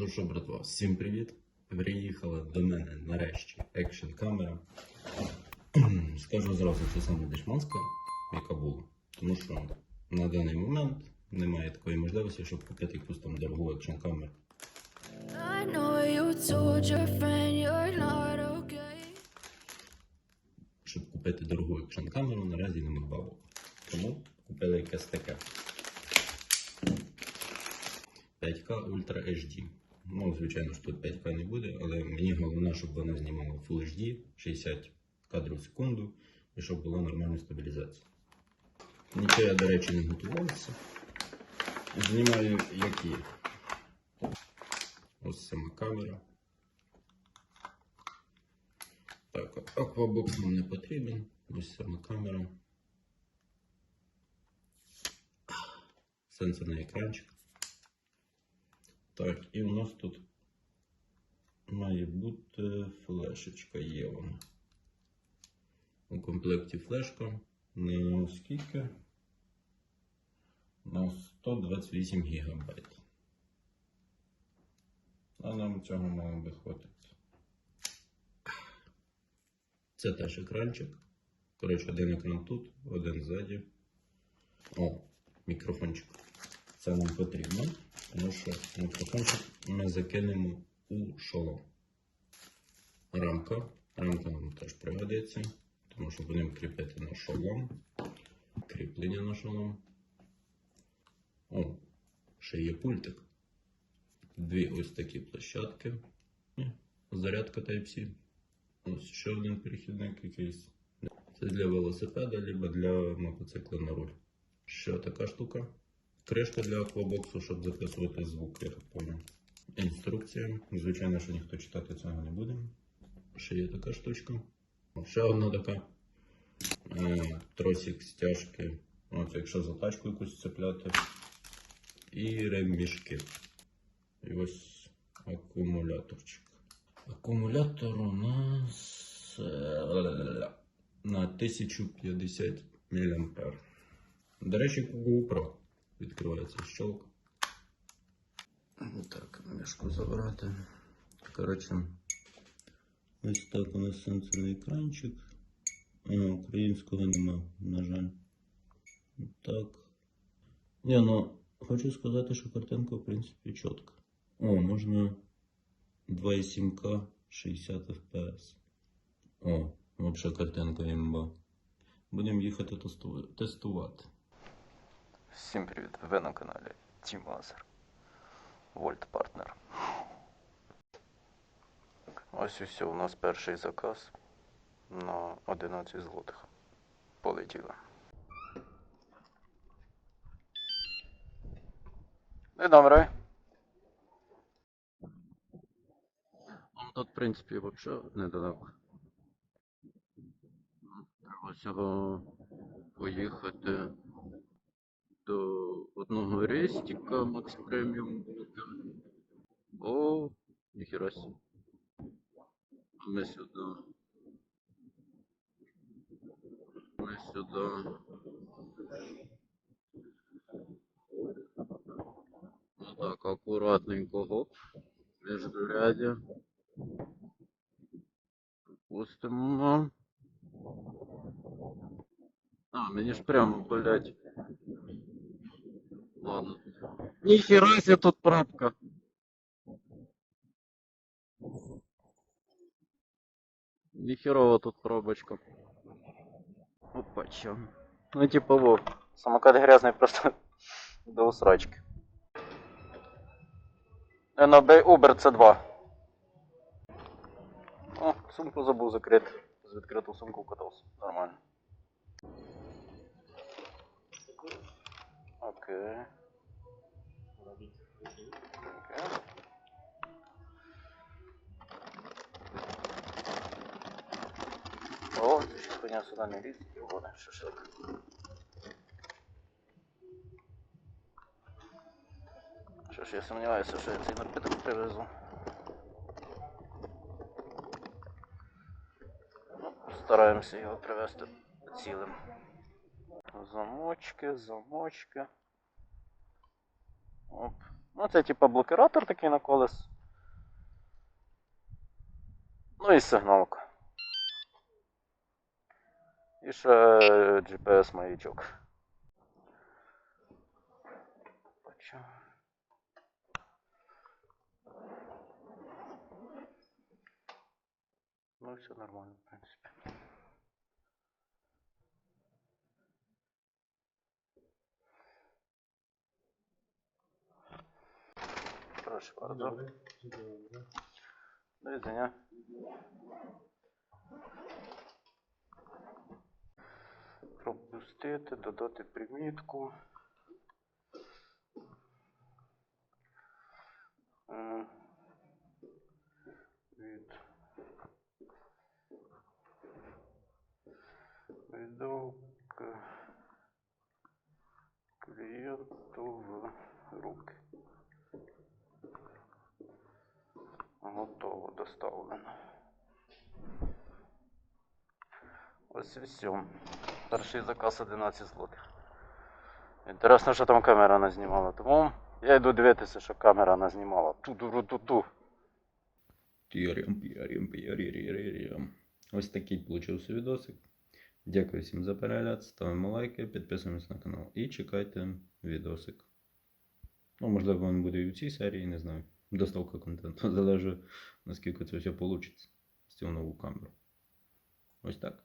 Ну що, братва, всім привіт. Приїхала до мене нарешті екшн камера. Скажу зразу, це саме дешманська, яка була. Тому що на даний момент немає такої можливості, щоб купити якусь там дорогу екшн камеру. Щоб купити дорогу екшн камеру, наразі нема бабок. Тому купили якесь таке. 5К Ultra HD. Ну, звичайно ж, тут 5К не буде, але мені головне, щоб вона знімала Full HD 60 кадрів в секунду і щоб була нормальна стабілізація. Нічого я, до речі, не готувався. Знімаю як є. Ось сама камера. Так, аквабокс нам не потрібен. Ось сама камера. Сенсорний екранчик. Так, і у нас тут має бути флешечка є вона. У комплекті флешка на скільки? На 128 гігабайт. А нам цього мало би хватити. Це теж екранчик. Коротше, один екран тут, один ззаді. О, мікрофончик. Це нам потрібно, тому що мікрофончик ми закинемо у шолом. Рамка. Рамка нам теж пригодиться, тому що будемо кріпити на шолом. Кріплення на шолом. О, ще є пультик. Дві ось такі площадки. Зарядка Type-C. Ось ще один перехідник якийсь. Це для велосипеда, либо для мотоцикла на руль. Ще така штука. Кришка для аквабоксу, щоб записувати звук, я так понял. Інструкція. Звичайно, що ніхто читати цього не буде. Ще є така штучка. Ще одна така. Тросик стяжки. От, якщо за тачку якусь цепляти. І ремішки. І ось акумуляторчик. Акумулятор у нас е, на 1050 мА. До речі, GoPro відкривається щелк. Так, мішку забрати. Коротше, ось так у нас сенсорний екранчик. А, українського нема, на жаль. Так. Ні, ну, хочу сказати, що картинка, в принципі, чітка. О, можна 2,7К 60 FPS. О, взагалі картинка імба. Будемо їхати тестувати. Всім привіт! Ви на каналі Team Laser. Вольт партнер. Ось усе у нас перший заказ на 11 злотих. Полетіло. День добрий. Тут, в принципі, взагалі недалеко. Треба всього поїхати до одного рестика Макс Преміум. О, ніхіра сі. Ми сюди. Ми сюди. Ну так, акуратненько, гоп. Міждурядя. Пустимо. А, мені ж прямо, блядь. Ладно. Ніхера себе тут пробка. Ніхерова тут пробочка. Опа, чё. Ну, типа, вов. Самокат грязний просто до усрачки. НБ Uber C2. О, сумку забув закрити. З відкриту сумку вкатався. Нормально. Окей. Окей. О, ще хуйня сюди не лізь, його шашлик. Що ж, я сумніваюся, що я цей наркотик привезу. Ну, стараємося його привезти цілим. Замочки, замочки. Оп. Ну, це типа блокиратор такий на колес. Ну і сигналка. І ще GPS маячок. Ну, все нормально, в принципі. Прошу bardzo. Do widzenia. Пропустити, додати примітку. Від віддав к клієнту в руки. Готово, доставлено. Ось все. Перший заказ 11 злотих. Інтересно, що там камера не знімала. Тому я йду дивитися, що камера не знімала. Ту-ду-ру-ту-ту. Ось такий получився відосик. Дякую всім за перегляд. Ставимо лайки, підписуємось на канал і чекайте відосик. Ну, можливо, він буде і в цій серії, не знаю. Доставка контенту. Залежить, наскільки це все вийде з цього нову камеру. Ось так.